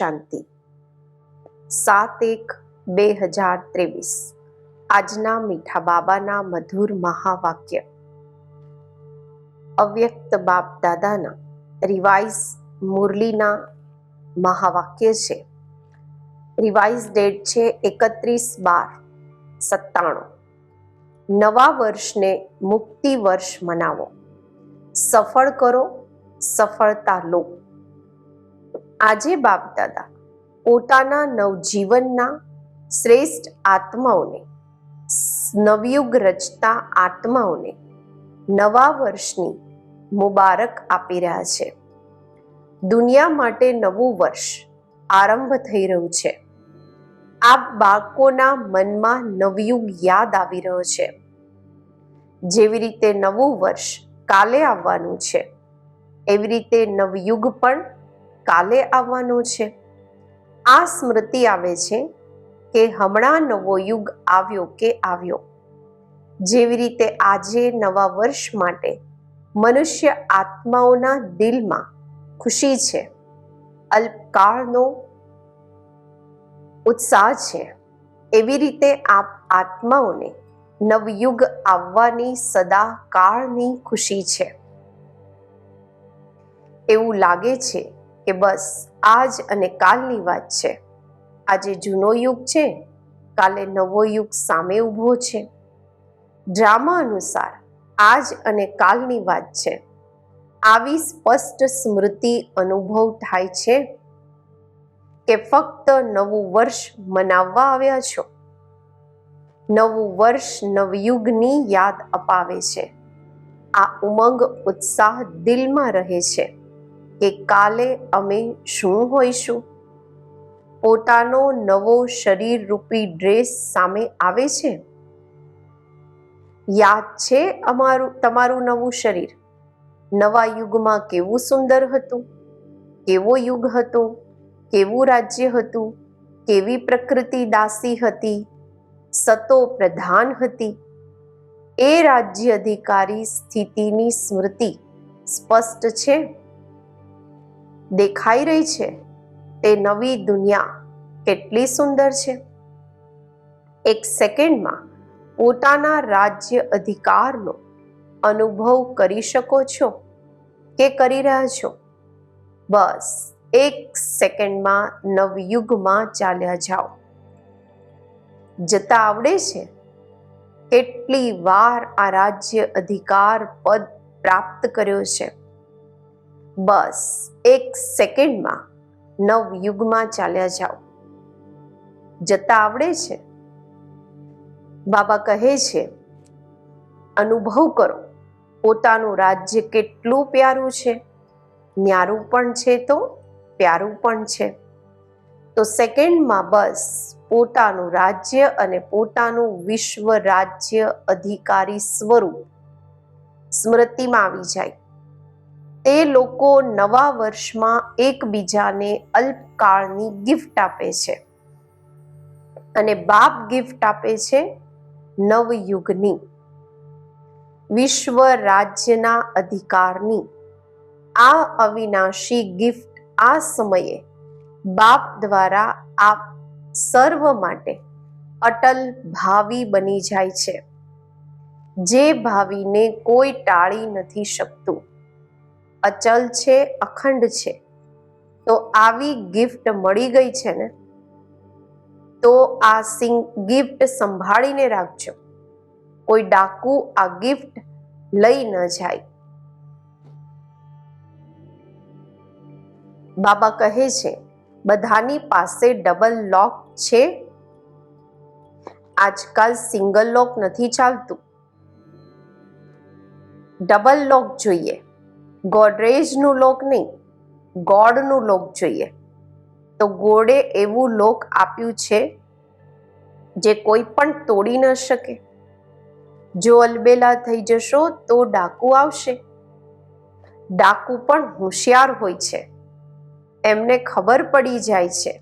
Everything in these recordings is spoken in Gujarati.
શાંતિ. સાત એક બે હજાર ત્રેવીસ. આજના મીઠા બાબાના મધુર મહાવાક્ય. અવ્યક્ત બાપ દાદાના રિવાઇઝ મુરલીના મહાવાક્ય છે. રિવાઇઝ ડેટ છે એકત્રીસ બાર સત્તાણું. નવા વર્ષને મુક્તિ વર્ષ મનાવો. સફળ કરો, સફળતા લો. આજે બાપ દાદા પોતાના નવજીવનના શ્રેષ્ઠ આત્માઓને, નવયુગ રચતા આત્માઓને નવા વર્ષની મુબારક આપી રહ્યા છે. દુનિયા માટે નવું વર્ષ આરંભ થઈ રહ્યું છે. આ બાળકોના મનમાં નવયુગ યાદ આવી રહ્યો છે. જેવી રીતે નવું વર્ષ કાલે આવવાનું છે, એવી રીતે નવયુગ પણ કાલે આવવાનું છે. આ સ્મૃતિ આવે છે કે હમણાં નવો યુગ આવ્યો કે આવ્યો. જેવી રીતે આજે નવા વર્ષ માટે મનુષ્ય આત્માઓના દિલમાં ખુશી છે, અલ્પકાળનો ઉત્સાહ છે, એવી રીતે આપ આત્માઓને નવયુગ આવવાની સદા કાળની ખુશી છે. એવું લાગે છે કે બસ આજ અને કાલની વાત છે. આજે જૂનો યુગ છે, કાલે નવો યુગ સામે ઊભો છે. ડ્રામા અનુસાર આજ અને કાલની વાત છે. આવી સ્પષ્ટ સ્મૃતિ અનુભવ થાય છે કે ફક્ત નવું વર્ષ મનાવવા આવ્યા છો. નવું વર્ષ નવયુગની યાદ અપાવે છે. આ ઉમંગ, ઉત્સાહ દિલમાં રહે છે. કે કાલે અમે શું હોઈશું? પોતાનો નવો શરીર રૂપી ડ્રેસ સામે આવે છે? યાદ છે અમારું, તમારું નવું શરીર? નવા યુગમાં કેવું સુંદર હતું? કેવો યુગ હતો? કેવું રાજ્ય હતું? કેવી પ્રકૃતિ દાસી હતી? સતો પ્રધાન હતી? એ રાજ્ય અધિકારી સ્થિતિની સ્મૃતિ સ્પષ્ટ છે? દેખાઈ રહી છે, તે નવી દુનિયા કેટલી સુંદર છે. એક સેકન્ડમાં પોતાના રાજ્ય અધિકારનો અનુભવ કરી શકો છો કે કરી રહ્યા છો? બસ, એક સેકન્ડમાં નવયુગમાં ચાલ્યા જાઓ. જતા આવડે છે? કેટલી વાર આ રાજ્ય અધિકાર પદ પ્રાપ્ત કર્યો છે? બસ, એક સેકન્ડમાં નવયુગમાં ચાલ્યા જાઓ. જતા આવડે છે? બાબા કહે છે, અનુભવ કરો. પોતાનું રાજ્ય કેટલું પ્યારું છે? ન્યારું પણ છે તો પ્યારું પણ છે. તો સેકન્ડમાં બસ, પોતાનું રાજ્ય અને પોતાનું વિશ્વ રાજ્ય અધિકારી સ્વરૂપ સ્મૃતિમાં આવી જાય. તે લોકો નવા વર્ષમાં એકબીજાને અલ્પકાળની ગિફ્ટ આપે છે. અને બાપ ગિફ્ટ આપે છે નવયુગની. વિશ્વ રાજ્યના અધિકારની. આ અવિનાશી ગિફ્ટ આ સમયે બાપ દ્વારા આપ સર્વ માટે અટલ ભાવિ બની જાય છે. જે ભાવિને કોઈ ટાળી નથી શકતું. અચલ છે, અખંડ છે. તો આવી ગિફ્ટ મળી ગઈ છે ને, તો આ સિંગ ગિફ્ટ સંભાળીને રાખજો. કોઈ ડાકુ આ ગિફ્ટ લઈ ન જાય. બાબા કહે છે, બધાની પાસે ડબલ લોક છે. આજકાલ સિંગલ લોક નથી ચાલતું. ડબલ લોક જોઈએ. ગોડરેજનું લોક નહીં, ગોડનું લોક જોઈએ. તો ગોડે એવું લોક આપ્યું છે જે કોઈ પણ તોડી ન શકે. જો અલબેલા થઈ જશો તો ડાકુ આવશે. ડાકુ પણ હોશિયાર હોય છે. એમને ખબર પડી જાય છે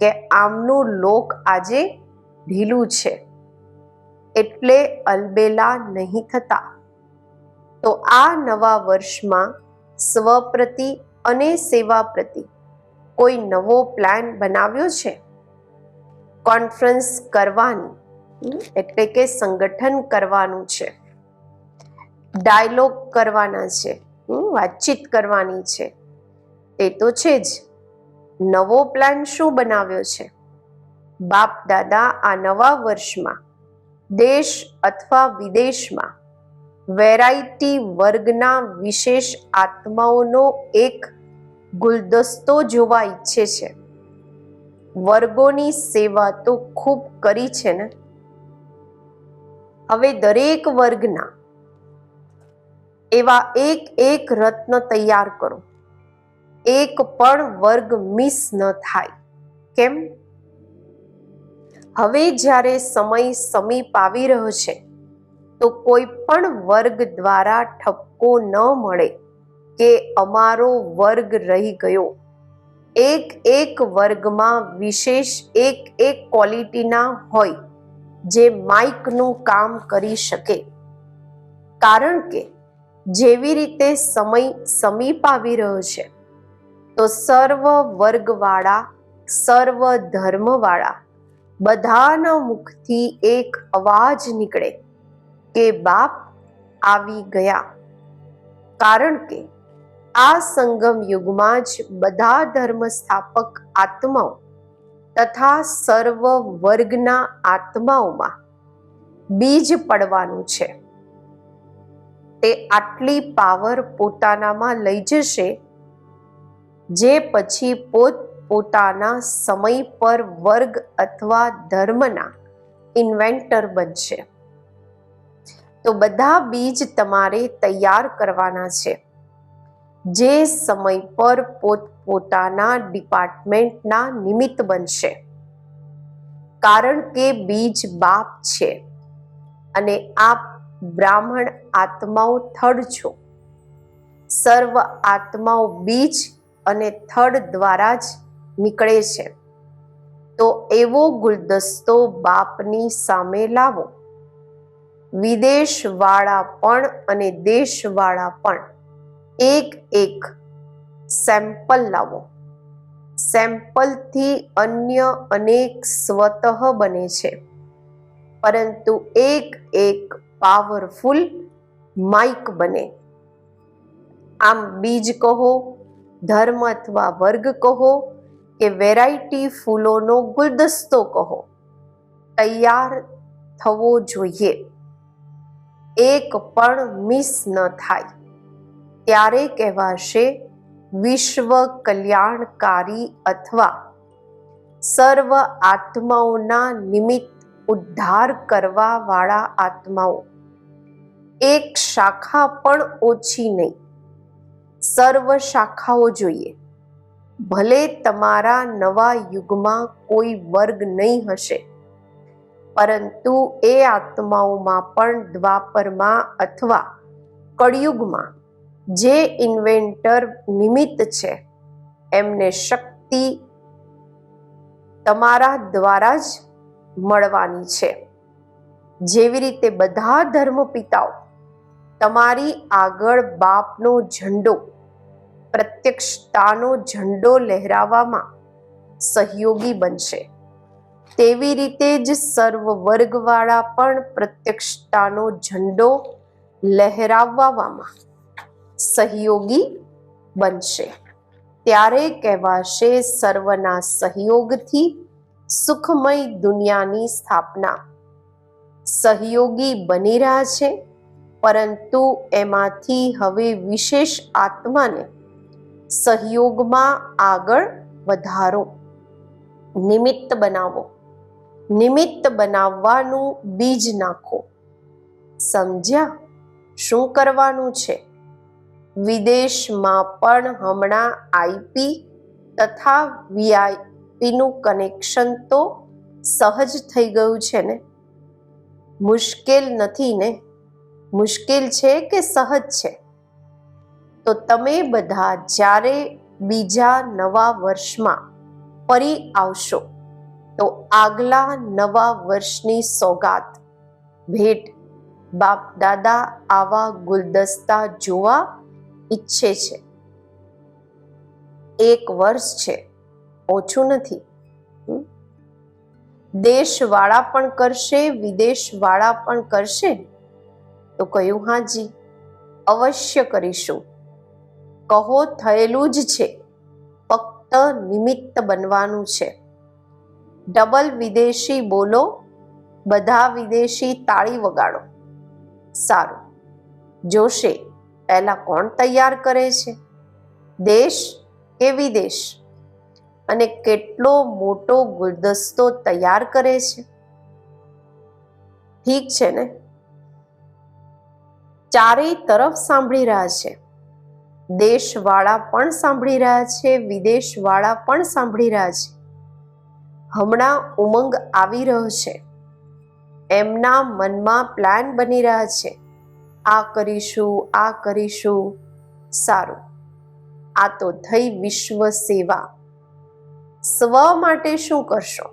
કે આમનું લોક આજે ઢીલું છે. એટલે અલબેલા નહીં થતા. તો આ નવા વર્ષમાં સ્વ પ્રતિ અને સેવા પ્રતિ કોઈ નવો પ્લાન બનાવ્યો છે? કોન્ફરન્સ કરવાની એટલે કે સંગઠન કરવાનું છે. ડાયલોગ કરવાના છે વાતચીત કરવાની છે. તે તો છે જ. નવો પ્લાન શું બનાવ્યો છે? બાપ દાદા આ નવા વર્ષમાં, દેશ અથવા વિદેશમાં વેરાયટી વર્ગના વિશેષ આત્માઓનો એક ગુલદસ્તો જોવા ઈચ્છે છે. વર્ગોની સેવા તો ખૂબ કરી છે ને? હવે દરેક વર્ગના એવા એક એક રત્ન તૈયાર કરો. એક પણ વર્ગ મિસ ન થાય. કેમ? હવે જ્યારે સમય સમીપ આવી રહ્યો છે તો કોઈ પણ વર્ગ દ્વારા ઠપકો ન મળે કે અમારો વર્ગ રહી ગયો. એક એક વર્ગમાં વિશેષ એક એક ક્વોલિટીના હોય જે માઇકનું કામ કરી શકે. કારણ કે જેવી રીતે સમય સમીપ આવી રહ્યો છે, તો સર્વ વર્ગવાળા, સર્વ ધર્મવાળા બધાના મુખથી એક અવાજ નીકળે. કે બાપ આવી ગયા. કારણ કે આ સંગમ યુગમાં જ બધા ધર્મ સ્થાપક આત્માઓ તથા સર્વ વર્ગના આત્માઓમાં બીજ પડવાનું છે. તે આટલી પાવર પોતાનામાં લઈ જશે, જે પછી પોત પોતાના સમય પર વર્ગ અથવા ધર્મના ઇન્વેન્ટર બનશે. તો બધા બીજ તમારે તૈયાર કરવાના છે. જે સમય પર પોતપોતાના ડિપાર્ટમેન્ટના નિમિત્ત બનશે. કારણ કે બીજ બાપ છે અને આપ બ્રાહ્મણ આત્માઓ થડ છો. સર્વ આત્માઓ બીજ અને થડ દ્વારા જ નીકળે છે. તો એવો ગુલદસ્તો બાપની સામે લાવો. વિદેશવાળા પણ અને દેશવાળા પણ એક એક સેમ્પલ લાવો. સેમ્પલથી અન્ય અનેક સ્વતઃ બને છે. પરંતુ એક એક પાવરફુલ માઇક બને. આમ બીજ કહો, ધર્મ અથવા વર્ગ કહો કે વેરાયટી ફૂલોનો ગુલદસ્તો કહો. તૈયાર થવો જોઈએ. એક પણ મિસ ન થાય. ત્યારે કહેવાશે વિશ્વ કલ્યાણકારી અથવા સર્વ આત્માઓના નિમિત્ત ઉદ્ધાર કરવા વાળા આત્માઓ. એક શાખા પણ ઓછી નહીં. સર્વ શાખાઓ જોઈએ. ભલે તમારા નવા યુગમાં કોઈ વર્ગ નહીં હશે. પરંતુ એ આત્માઓમાં પણ દ્વાપરમાં અથવા કળિયુગમાં જે ઇન્વેન્ટર નિમિત્ત છે, એમને શક્તિ તમારા દ્વારા જ મળવાની છે. જેવી રીતે બધા ધર્મ પિતાઓ તમારી આગળ બાપનો ઝંડો, પ્રત્યક્ષતાનો ઝંડો લહેરાવવામાં સહયોગી બનશે. તેવી રીતે જ સર્વ વર્ગવાળા પણ પ્રત્યક્ષતાનો ઝંડો લહેરાવવામાં સહયોગી બનશે. ત્યારે કહેવાશે સર્વના સહયોગથી સુખમય દુનિયાની સ્થાપના. સહયોગી બની રહ્યા છે, પરંતુ એમાંથી હવે વિશેષ આત્માને સહયોગમાં આગળ વધારો. નિમિત્ત બનાવો. નિમિત્ત બનાવવાનું બીજ નાખો. સમજ્યા શું કરવાનું છે? વિદેશમાં પણ હમણાં આઈપી તથા વીઆઈપીનું કનેક્શન તો સહજ થઈ ગયું છે ને? મુશ્કેલ નથી ને? મુશ્કેલ છે કે સહજ છે? તો તમે બધા જ્યારે બીજા નવા વર્ષમાં ફરી આવશો. તો આગલા નવા વર્ષની સોગાત. ભેટ. બાપ, દાદા આવા ગુલદસ્તા જોવા ઈચ્છે છે. એક વર્ષ છે. ઓછું નથી. દેશવાળા પણ કરશે, વિદેશવાળા પણ કરશે. તો કહ્યું હાજી અવશ્ય કરીશું. કહો, થયેલું જ છે. ફક્ત નિમિત્ત બનવાનું છે. ડબલ વિદેશી બોલો, બધા વિદેશી તાળી વગાડો. સારું. જોશે, પહેલા કોણ તૈયાર કરે છે? દેશ કે વિદેશ? અને કેટલો મોટો ગુલદસ્તો તૈયાર કરે છે? ઠીક છે ને? ચારેય તરફ સાંભળી રહ્યા છે. દેશવાળા પણ સાંભળી રહ્યા છે, વિદેશવાળા પણ સાંભળી રહ્યા છે. હમણાં ઉમંગ આવી રહ્યો છે. એમના મનમાં પ્લાન બની રહ્યા છે. આ કરીશું આ કરીશું. સારું. આ તો થઈ વિશ્વ સેવા. સ્વ માટે શું કરશો?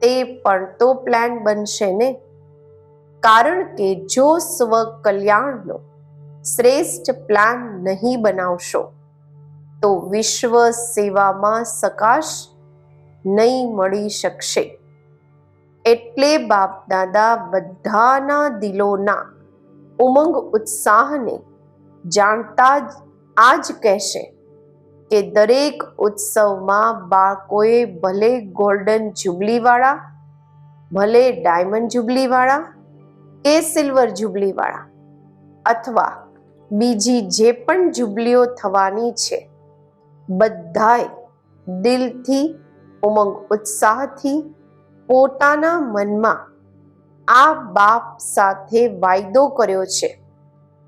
તે પણ તો પ્લાન બનશે ને? કારણ કે જો સ્વ કલ્યાણનો શ્રેષ્ઠ પ્લાન નહીં બનાવશો, તો વિશ્વ સેવામાં સકાશ નહીં મળી શકશે. એટલે બાપ દાદા બધાના દિલોના ઉમંગ ઉત્સાહને જાણતા જ આ જ કહેશે કે દરેક ઉત્સવમાં બાળકોએ ભલે ગોલ્ડન જુબલીવાળા, ભલે ડાયમંડ જુબલીવાળા કે સિલ્વર જુબલીવાળા અથવા બીજી જે પણ જુબલીઓ થવાની છે, બધાએ દિલથી ઉમંગ ઉત્સાહથી પોતાના મનમાં આ બાપ સાથે વાયદો કર્યો છે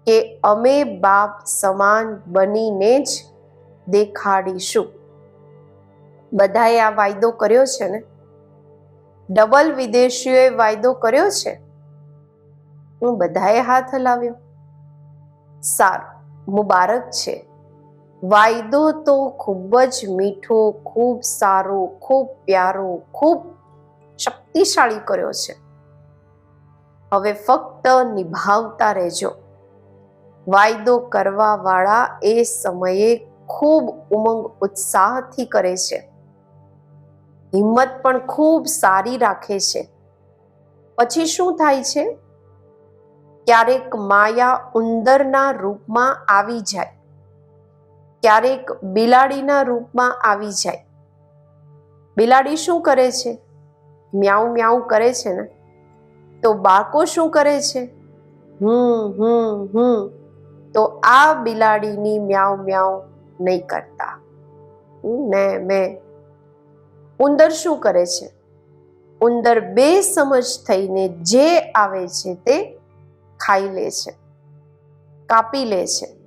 કે અમે બાપ સમાન બનીને જ દેખાડીશું. બધાએ આ વાયદો કર્યો છે ને? ડબલ વિદેશીઓએ વાયદો કર્યો છે? હું બધાએ હાથ હલાવ્યો. સારું, મુબારક છે. વાયદો તો ખૂબ જ મીઠો, ખૂબ સારો, ખૂબ પ્યારો, ખૂબ શક્તિશાળી કર્યો છે. હવે ફક્ત નિભાવતા રહેજો. વાયદો કરવા વાળા એ સમયે ખૂબ ઉમંગ ઉત્સાહથી કરે છે. હિંમત પણ ખૂબ સારી રાખે છે. પછી શું થાય છે? ક્યારેક માયા ઉંદરના રૂપમાં આવી જાય. ક્યારેક બિલાડીના રૂપમાં આવી જાય. બિલાડી શું કરે છે? મ્યાઉ મ્યાઉ કરે છે ને? તો બાળકો શું કરે છે? હમ હમ હમ. તો આ બિલાડીની મ્યાઉ મ્યાઉ નહીં કરતા. ને મેં ઉંદર શું કરે છે? ઉંદર બે સમજ થઈને જે આવે છે તે ખાઈ લે છે, કાપી લે છે.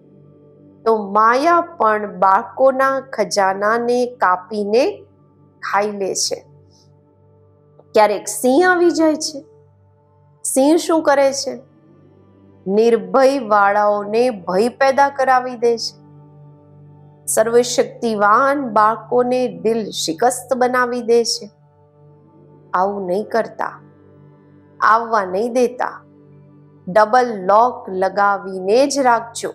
તો માયા પણ બાળકોના ખજાનાને કાપીને ખાઈ લે છે. ક્યારેક સિંહ આવી જાય છે. સિંહ શું કરે છે? નિર્ભય વાળાઓને ભય પેદા કરાવી દે છે. સર્વશક્તિવાન બાળકોને દિલ શિકસ્ત બનાવી દે છે. આવું નહીં કરતા, આવવા નહીં દેતા. ડબલ લોક લગાવીને જ રાખજો.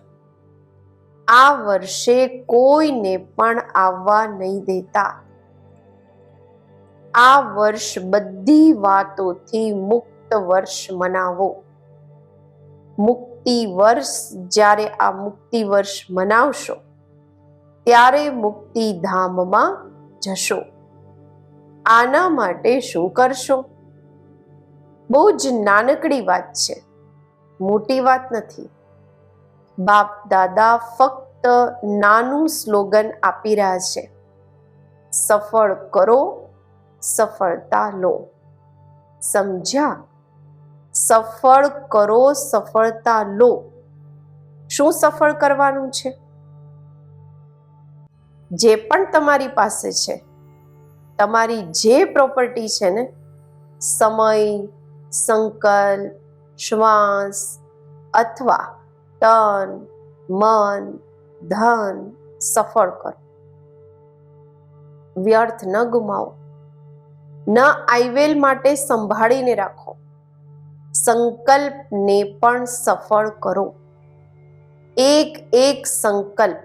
આ વર્ષે કોઈને પણ આવવા નહીં દેતા. આ વર્ષ બધી વાતોથી મુક્ત વર્ષ મનાવો. મુક્તિ વર્ષ જ્યારે આ મુક્તિ વર્ષ મનાવશો, ત્યારે મુક્તિધામમાં જશો. આના માટે શું કરશો? બહુ જ નાનકડી વાત છે. મોટી વાત નથી. બાપ દાદા ફક્ત નાનું સ્લોગન આપી રહ્યા છે. સફળ કરો, સફળતા લો. સમજ્યા? સફળ કરો, સફળતા લો. શું સફળ કરવાનું છે? જે પણ તમારી પાસે છે, તમારી જે પ્રોપર્ટી છે ને, સમય, સંકલ્પ, શ્વાસ અથવા તન, મન, ધન સફળ કરો. વ્યર્થ ન ગુમાવો. ન આઈવેલ માટે સંભાળીને રાખો. સંકલ્પને પણ સફળ કરો. એક એક સંકલ્પ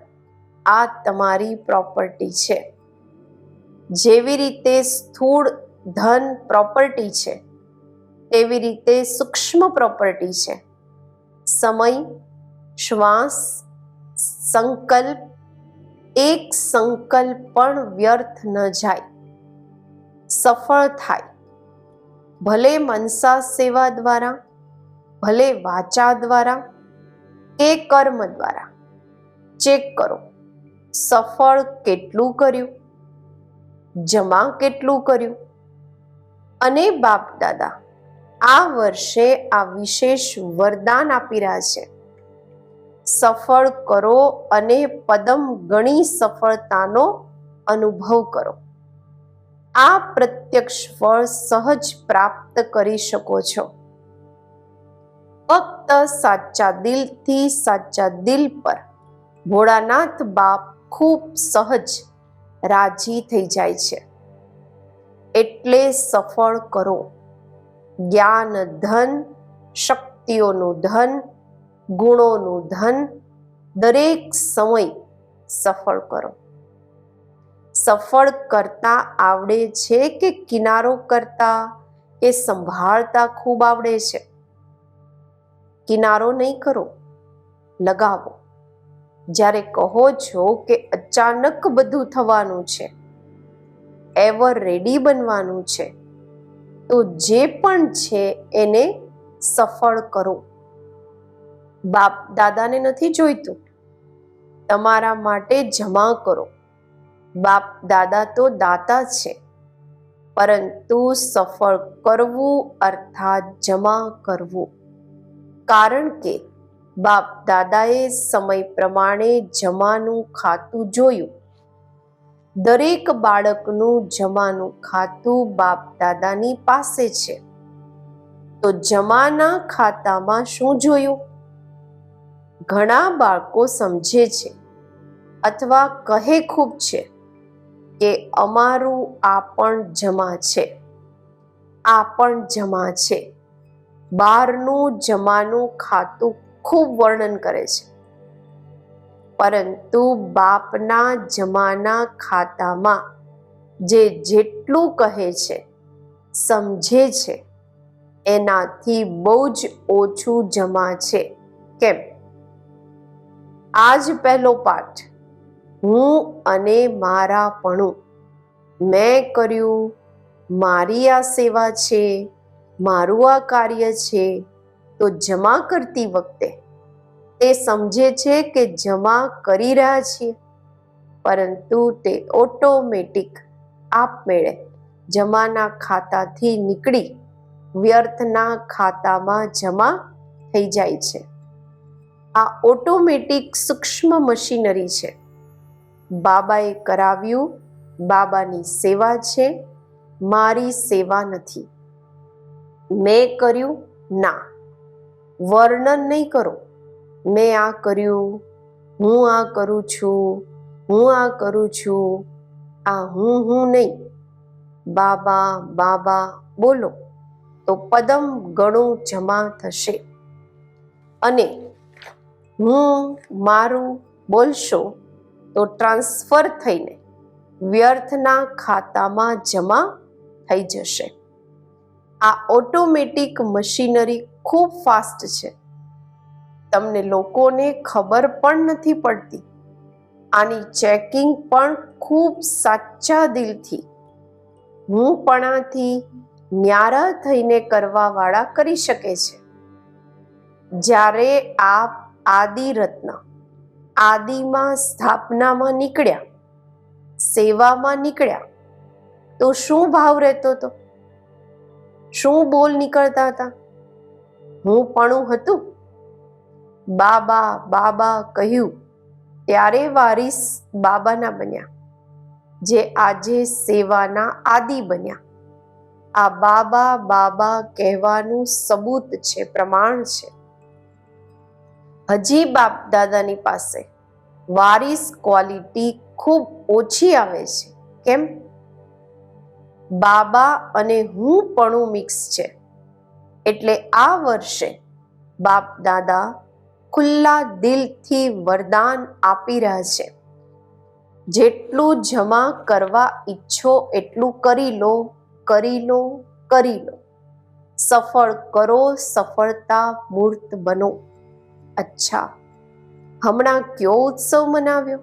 આ તમારી પ્રોપર્ટી છે. જેવી રીતે સ્થૂળ ધન પ્રોપર્ટી છે, તેવી રીતે સૂક્ષ્મ પ્રોપર્ટી છે. સમય શ્વાસ સંકલ્પ, એક સંકલ્પ પણ વ્યર્થ ન જાય. સફળ થાય. ભલે મનસા સેવા દ્વારા, ભલે વાચા દ્વારા, કે કર્મ દ્વારા. ચેક કરો, સફળ કેટલું કર્યું? જમા કેટલું કર્યું? અને બાપ દાદા, આ વર્ષે આ વિશેષ વરદાન આપી રહ્યા છે. સફળ કરો અને પદમ ગણી સફળતાનો અનુભવ કરો. આ પ્રત્યક્ષ ફળ સહજ પ્રાપ્ત કરી શકો છો. ફક્ત સાચા દિલથી સાચા દિલ પર ભોળાનાથ બાપ ખૂબ સહજ રાજી થઈ જાય છે. એટલે સફળ કરો. જ્ઞાન, ધન, શક્તિઓનું ધન ગુણોનું ધન દરેક સમય સફળ કરો. સફળ કરતા આવડે છે કે કિનારો કરતા? એ સંભાળતા ખૂબ આવડે છે. કિનારો નહીં કરો, લગાવો. જ્યારે કહો છો કે અચાનક બધું થવાનું છે એવર રેડી બનવાનું છે, તો જે પણ છે એને સફળ કરો. બાપ દાદાને નથી જોઈતું. તમારા માટે જમા કરો. બાપ દાદા તો દાતા છે. પરંતુ સફળ કરવું અર્થાત જમા કરવું. કારણ કે બાપ દાદાએ સમય પ્રમાણે જમાનું ખાતું જોયું. દરેક બાળકનું જમાનું ખાતું બાપ દાદાની પાસે છે. તો જમાના ખાતામાં શું જોયું? ઘણા બાળકો સમજે છે અથવા કહે ખૂબ છે કે અમારું આ પણ જમા છે, આ પણ જમા છે. બહારનું જમાનું ખાતું ખૂબ વર્ણન કરે છે. પરંતુ બાપના જમાના ખાતામાં જે જેટલું કહે છે, સમજે છે, એનાથી બહુ જ ઓછું જમા છે. કેમ? આજ પહેલો પાઠ. હું અને મારાપણું મેં કર્યું, મારી આ સેવા છે, મારું આ કાર્ય છે, તો જમા કરતી વખતે. તે સમજે છે કે જમા કરી રહ્યા છીએ, પરંતુ તે ઓટોમેટિક આપમેળે જમાના ખાતાથી નીકળી, વ્યર્થના ખાતામાં જમા થઈ જાય છે. આ ઓટોમેટિક સૂક્ષ્મ મશીનરી છે. બાબાએ કરાવ્યું, બાબાની સેવા છે, મારી સેવા નથી. મેં કર્યું, ના. વર્ણન નહીં કરો. મેં આ કર્યું, હું આ કરું છું, હું આ કરું છું, આ હું હું નહીં. બાબા બાબા, બોલો, તો પદમ ગણું જમા થશે. અને હું મારું બોલશો તો ટ્રાન્સફર થઈને વ્યર્થના ખાતામાં જમા થઈ જશે. આ ઓટોમેટિક મશીનરી ખૂબ ફાસ્ટ છે. તમને લોકોને ખબર પણ નથી પડતી. આની ચેકિંગ પણ ખૂબ સાચા દિલથી. હું પણાથી ન્યારા થઈને કરવાવાળા કરી શકે છે. જ્યારે આપ આદિ રત્ન આદિમાં સ્થાપનામાં નીકળ્યા, સેવામાં નીકળ્યા. તો શું ભાવ રહેતો હતો? શું બોલ નીકળતા હતા? હું પણું હતું. બાબા બાબા કહ્યું, ત્યારે વારીસ બાબાના બન્યા, જે આજે સેવાના આદિ બન્યા. આ બાબા બાબા કહેવાનું સબૂત છે, પ્રમાણ છે. હજી બાપ દાદાની પાસે. વારીસ ક્વોલિટી ખૂબ ઓછી આવે છે. કેમ? બાબા અને હું પણું મિક્સ છે. એટલે આ વર્ષે બાપ દાદા ખુલ્લા દિલથી વરદાન આપી રહ્યા છે. જેટલું જમા કરવા ઈચ્છો એટલું કરી લો કરી લો કરી લો. સફળ કરો, સફળતા મૂર્ત બનો. અચ્છા. હમણાં કયો ઉત્સવ મનાવ્યો?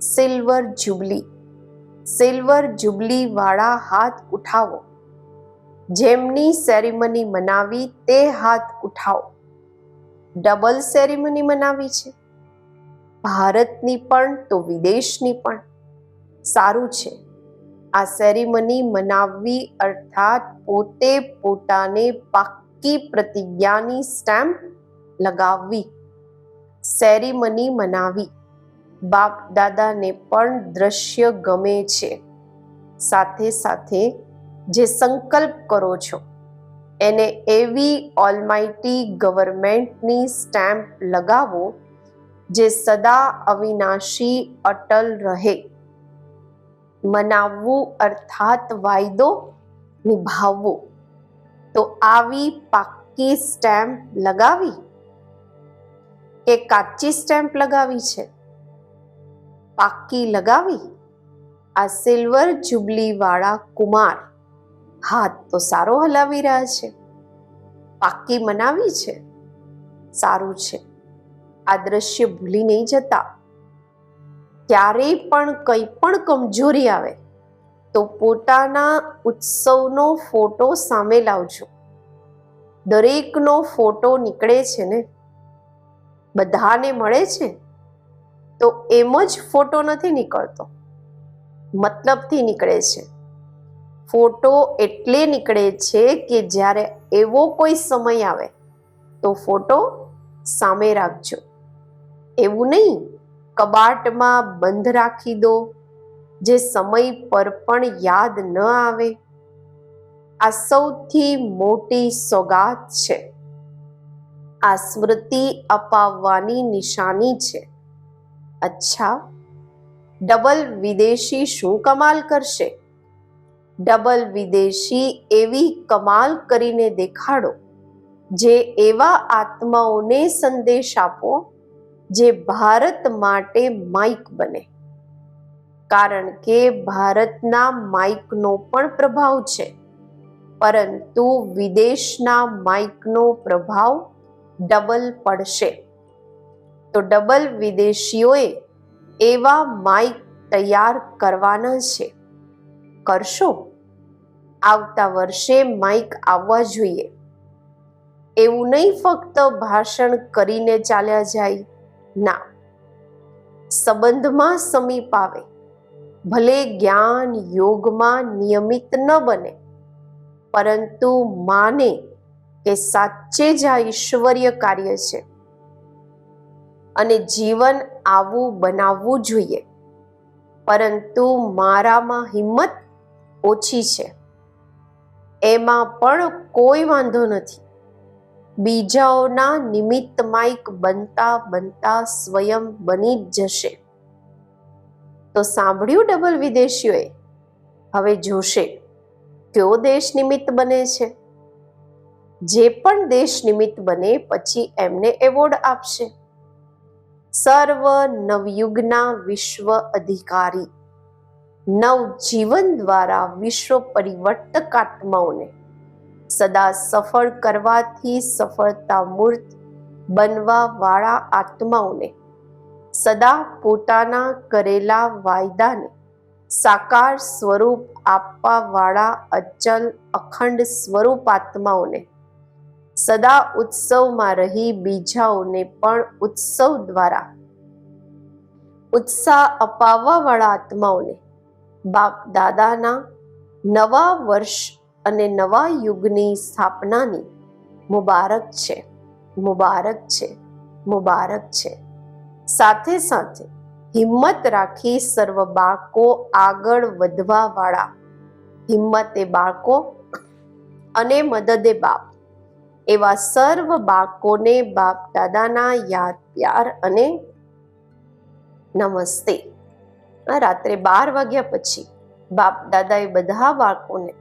સિલ્વર જુબલી સિલ્વર જુબલી વાળા હાથ ઉઠાવો. જેમની સેરેમની મનાવી તે હાથ ઉઠાવો. ડબલ સેરેમની મનાવી છે. ભારતની પણ તો વિદેશની પણ. સારું છે. આ સેરેમની મનાવવી અર્થાત પોતે પોતાને પાક્કી પ્રતિજ્ઞાની સ્ટેમ્પ લગાવવી સેરેમની મનાવી. બાપ દાદાને પણ દ્રશ્ય ગમે છે. સાથે સાથે જે સંકલ્પ કરો છો, એને એવી ઓલમાઇટી ગવર્મેન્ટની સ્ટેમ્પ લગાવો, જે સદા અવિનાશી અટલ રહે. મનાવવું અર્થાત વાયદો નિભાવવો. તો આવી પાક્કી સ્ટેમ્પ લગાવી? કે કાચી સ્ટેમ્પ લગાવી છે. પાક્કી લગાવી આ સિલ્વર જુબલી વાળા કુમાર હાથ તો સારો હલાવી રહ્યા છે. પાક્કી મનાવી છે. સારું છે. આ દ્રશ્ય ભૂલી નહીં જતા. ક્યારેય પણ કંઈ પણ કમજોરી આવે તો પોતાના ઉત્સવનો ફોટો સામે લાવજો. દરેકનો ફોટો નીકળે છે ને બધાને મળે છે? તો એમ જ ફોટો નથી નીકળતો. મતલબથી નીકળે છે. ફોટો એટલે નીકળે છે કે જ્યારે એવો કોઈ સમય આવે, તો ફોટો સામે રાખજો. એવું નહીં, કબાટમાં બંધ રાખી દો. જે સમય પર પણ યાદ ન આવે. આ સૌથી મોટી સોગાત છે. આ સ્મૃતિ અપાવવાની નિશાની છે. અચ્છા, ડબલ વિદેશી શું કમાલ કરશે? ડબલ વિદેશી એવી કમાલ કરીને દેખાડો, જે એવા આત્માઓને સંદેશ આપો, જે ભારત માટે માઇક બને. કારણ કે ભારતના માઇકનો પણ પ્રભાવ છે. પરંતુ વિદેશના માઇકનો પ્રભાવ ડબલ પડશે. તો ડબલ વિદેશીઓએ એવા માઇક તૈયાર કરવાના છે. કરશો? આવતા વર્ષે માઇક આવવા જોઈએ. એવું નહીં ફક્ત ભાષણ કરીને ચાલ્યા જાય. ના. સંબંધમાં સમીપ આવે. ભલે જ્ઞાન યોગમાં નિયમિત ન બને. પરંતુ માને કે સાચે જ આ ઈશ્વરીય કાર્ય છે. અને જીવન આવું બનાવવું જોઈએ. પરંતુ મારામાં હિંમત ઓછી છે. એમાં પણ કોઈ વાંધો નથી. બીજાઓના નિમિત્ત માઇક બનતા બનતા સ્વયં બની જ જશે. તો સાંભળ્યું ડબલ વિદેશીઓએ? હવે જોશે. કયો દેશ નિમિત્ત બને છે? જે પણ દેશ નિમિત્ત બને પછી એમને એવોર્ડ આપશે. સર્વ નવયુગના વિશ્વ અધિકારી નવ જીવન દ્વારા વિશ્વ પરિવર્તક આત્માઓને સદા સફળ કરવાથી સફળતા મૂર્ત બનવા વાળા આત્માઓને સદા પોતાના કરેલા વાયદાને સાકાર સ્વરૂપ આપવા વાળા અચલ અખંડ સ્વરૂપ આત્માઓને સદા ઉત્સવમાં રહી બીજાઓને પણ ઉત્સવ દ્વારા ઉત્સાહ અપાવવાવાળા આત્માઓને બાપ દાદાના નવા વર્ષ અને નવા યુગની સ્થાપનાની મુબારક છે મુબારક છે મુબારક છે. સાથે સાથે હિંમત રાખી સર્વ બાળકો આગળ વધવા વાળા હિંમતે બાળકો અને મદદે બાપ. એવા સર્વ બાળકોને બાપ દાદાના યાદ, પ્યાર અને નમસ્તે. રાત્રે બાર વાગ્યા પછી બાપ દાદાએ બધા બાળકોને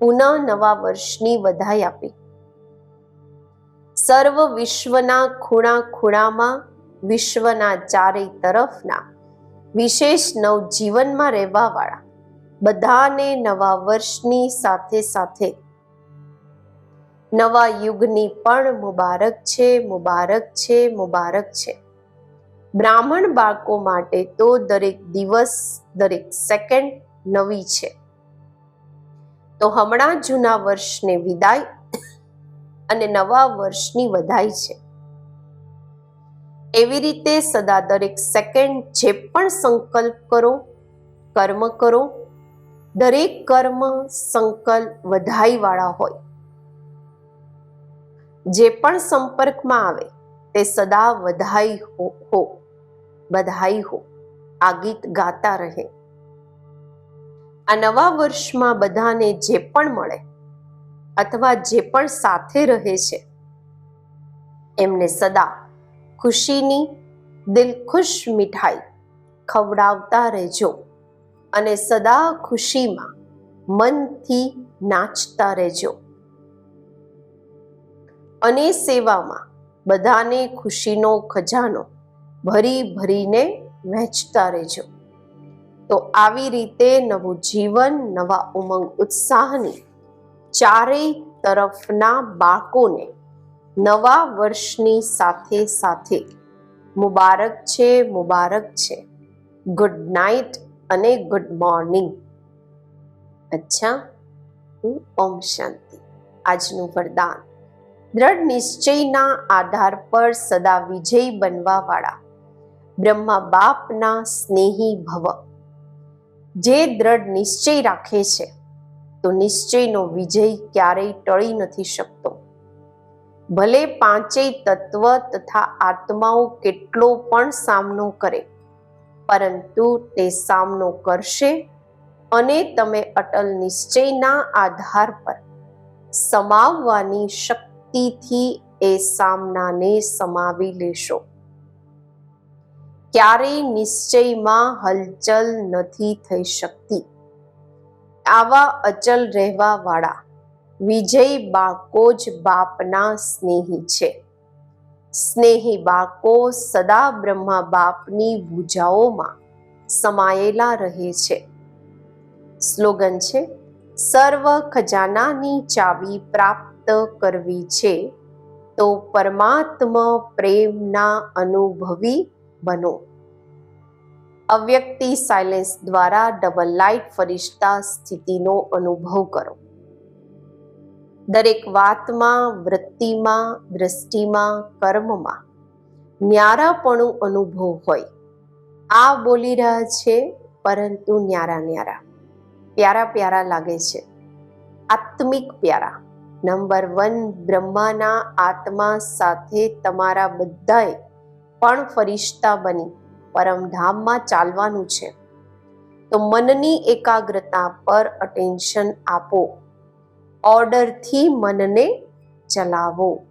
પુનઃ નવા વર્ષની વધાઈ આપી. સર્વ વિશ્વના ખૂણા ખૂણામાં વિશ્વના ચારેય તરફના વિશેષ નવજીવનમાં રહેવાવાળા બધાને નવા વર્ષની સાથે સાથે નવા યુગની પણ મુબારક છે મુબારક છે મુબારક છે. બ્રાહ્મણ બાળકો માટે તો દરેક દિવસ, દરેક સેકન્ડ નવી છે. તો હમણાં જૂના વર્ષને વિદાય અને નવા વર્ષની વધાઈ છે. એવી રીતે સદા દરેક સેકન્ડ જે પણ સંકલ્પ કરો, કર્મ કરો, દરેક કર્મ સંકલ્પ વધાઈવાળા હોય. જે પણ સંપર્કમાં આવે, તે સદા વધાઈ હો બધાઈ હો, આ ગીત ગાતા રહે. આ નવા વર્ષમાં બધાને જે પણ મળે, અથવા જે પણ સાથે રહે છે, એમને સદા ખુશીની દિલખુશ મીઠાઈ ખવડાવતા રહેજો અને સદા ખુશીમાં મનથી નાચતા રહેજો. અને સેવામાં બધાને ખુશીનો ખજાનો ભરી ભરીને વહેંચતા રહેજો. તો આવી રીતે નવું જીવન, નવા ઉમંગ, ઉત્સાહની ચારેય તરફના બાળકોને નવા વર્ષની સાથે સાથે મુબારક છે મુબારક છે. ગુડ નાઇટ અને ગુડ મોર્નિંગ અચ્છા, હું ઓમ શાંતિ. આજનું વરદાન. દ્રઢ નિશ્ચયના આધાર પર સદા વિજય બનવાવાળા, બ્રહ્મા બાપના સ્નેહી ભવ. જે દ્રઢ નિશ્ચય રાખે છે, તો નિશ્ચયનો વિજય ક્યારેય ટળી નથી શકતો. ભલે પાંચેય તત્વ તથા આત્માઓ કેટલો પણ સામનો કરે, પરંતુ તે સામનો કરશે અને તમે અટલ નિશ્ચયના આધાર પર સમાવવાની શક્તિથી એ સામનાને સમાવી લેશો. ક્યારેય નિશ્ચયમાં હલચલ નથી થઈ શકતી. આવા અચલ રહેવા વાળા વિજય બાકો જ બાપના સ્નેહી છે. સ્નેહી બાળકો સદા બ્રહ્મા બાપની ભૂજાઓમાં સમાયેલા રહે છે. સ્લોગન છે, સર્વ ખજાનાની ચાવી પ્રાપ્ત કરવી છે, તો પરમાત્મા પ્રેમના અનુભવી બનો. અવ્યક્તિ સાયલેન્સ દ્વારા ડબલ લાઇટ ફરિશ્તા સ્થિતિનો અનુભવ કરો. દરેક વાતમાં, વૃત્તિમાં, દ્રષ્ટિમાં, કર્મમાં ન્યારાપણું અનુભવ હોય. આ બોલી રહ્યા છે, પરંતુ ન્યારા ન્યારા. પ્યારા પ્યારા લાગે છે. આત્મિક પ્યારા. નંબર વન બ્રહ્માના આત્મા સાથે તમારા બધાએ પણ ફરિશ્તા બની પરમધામમાં ચાલવાનું છે. તો મનની એકાગ્રતા પર અટેન્શન આપો. ઓર્ડરથી મનને ચલાવો.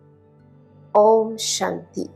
ઓમ શાંતિ.